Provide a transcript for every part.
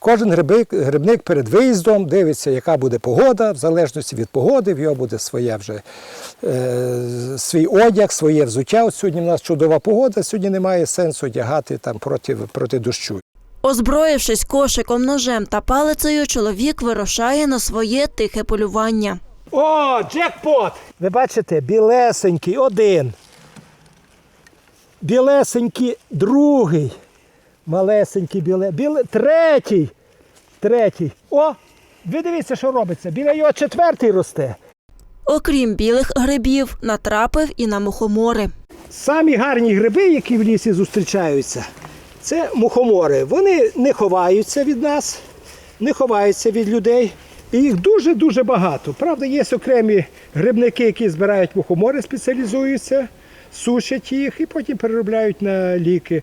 Кожен грибник, грибник перед виїздом дивиться, яка буде погода, в залежності від погоди, в його буде своє вже е, свій одяг, своє взуття. От сьогодні в нас чудова погода, сьогодні немає сенсу одягати там проти, проти дощу. Озброївшись кошиком, ножем та палицею, чоловік вирушає на своє тихе полювання. О, джекпот! Ви бачите, білесенький один. Білесенький другий. Малесенький біле. біле. Третій. Третій. О! Ви дивіться, що робиться. Біля його четвертий росте. Окрім білих грибів, натрапив і на мухомори. Самі гарні гриби, які в лісі зустрічаються, це мухомори. Вони не ховаються від нас, не ховаються від людей. І їх дуже-дуже багато. Правда, є окремі грибники, які збирають мухомори, спеціалізуються, сушать їх і потім переробляють на ліки.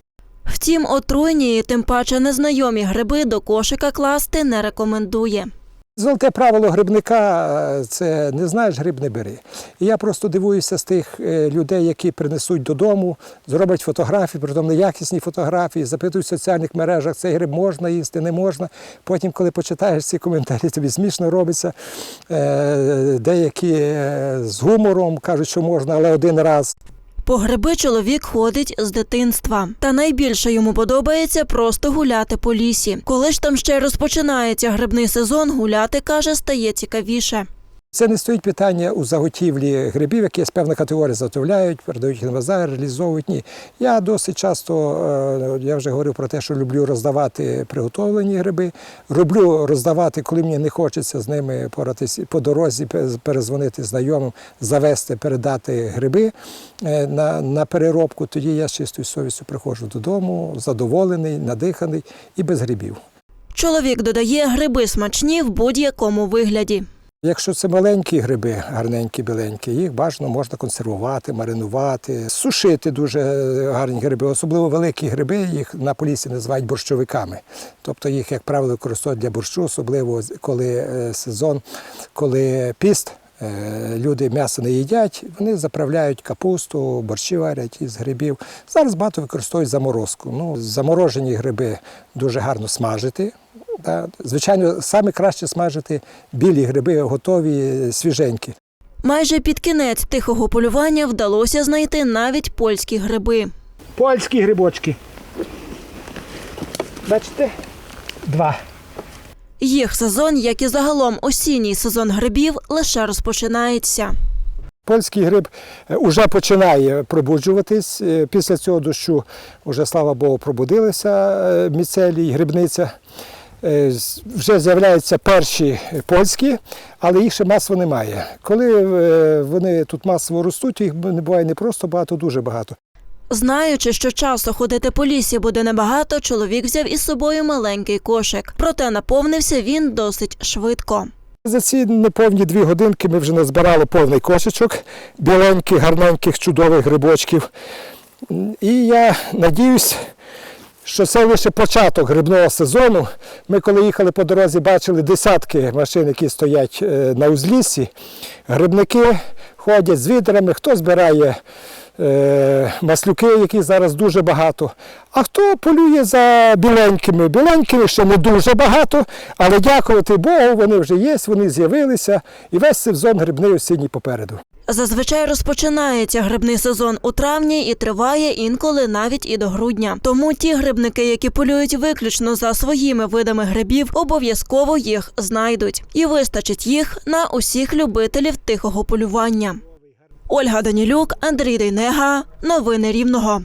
Втім, отруйні і тим паче незнайомі гриби до кошика класти не рекомендує. Золоте правило грибника е, це не знаєш, гриб не бери. І я просто дивуюся з тих е, людей, які принесуть додому, зроблять фотографії, притом неякісні фотографії, запитують в соціальних мережах, цей гриб можна їсти, не можна. Потім, коли почитаєш ці коментарі, тобі смішно робиться. Е, Деякі з гумором кажуть, що можна, але один раз. По гриби чоловік ходить з дитинства. Та найбільше йому подобається просто гуляти по лісі. Коли ж там ще розпочинається грибний сезон, гуляти, каже, стає цікавіше. Це не стоїть питання у заготівлі грибів, які з певна категорія заготовляють, передають на базар, реалізовують. Ні. Я досить часто, е, я вже говорив про те, що люблю роздавати приготовлені гриби. Роблю роздавати, коли мені не хочеться з ними поратись по дорозі, перезвонити знайомим, завести, передати гриби е, на, на переробку. Тоді я з чистою совістю приходжу додому, задоволений, надиханий і без грибів. Чоловік додає, гриби смачні в будь-якому вигляді. Якщо це маленькі гриби, гарненькі, біленькі, їх бажано можна консервувати, маринувати, сушити дуже гарні гриби. Особливо великі гриби, їх на полісі називають борщовиками. Тобто їх, як правило, використовують для борщу, особливо коли е, сезон, коли піст. е, Люди м'ясо не їдять, вони заправляють капусту, борщі варять із грибів. Зараз багато використовують заморозку. Ну, заморожені гриби дуже гарно смажити. Да. Звичайно, саме краще смажити білі гриби, готові, свіженькі. Майже під кінець тихого полювання вдалося знайти навіть польські гриби. Польські грибочки. Бачите? Два. Їх сезон, як і загалом осінній сезон грибів, лише розпочинається. Польський гриб вже починає пробуджуватись. Е, Після цього дощу вже, слава Богу, пробудилися е, міцелій, грибниця. Е, Вже з'являються перші польські, але їх ще масово немає. Коли е, вони тут масово ростуть, їх не буває не просто багато, дуже багато. Знаючи, що часу ходити по лісі буде небагато, чоловік взяв із собою маленький кошик. Проте наповнився він досить швидко. За ці неповні дві годинки ми вже назбирали повний кошечок біленьких, гарненьких, чудових грибочків. І я надіюсь, що це лише початок грибного сезону. Ми, коли їхали по дорозі, бачили десятки машин, які стоять е, на узліссі. Грибники ходять з відрами, хто збирає е, маслюки, яких зараз дуже багато. А хто полює за біленькими? Біленькими ще не дуже багато, але дякувати Богу, вони вже є, вони з'явилися, і весь сезон грибний осінній попереду. Зазвичай розпочинається грибний сезон у травні і триває інколи навіть і до грудня. Тому ті грибники, які полюють виключно за своїми видами грибів, обов'язково їх знайдуть. І вистачить їх на усіх любителів тихого полювання. Ольга Данілюк, Андрій Дейнега. Новини Рівного.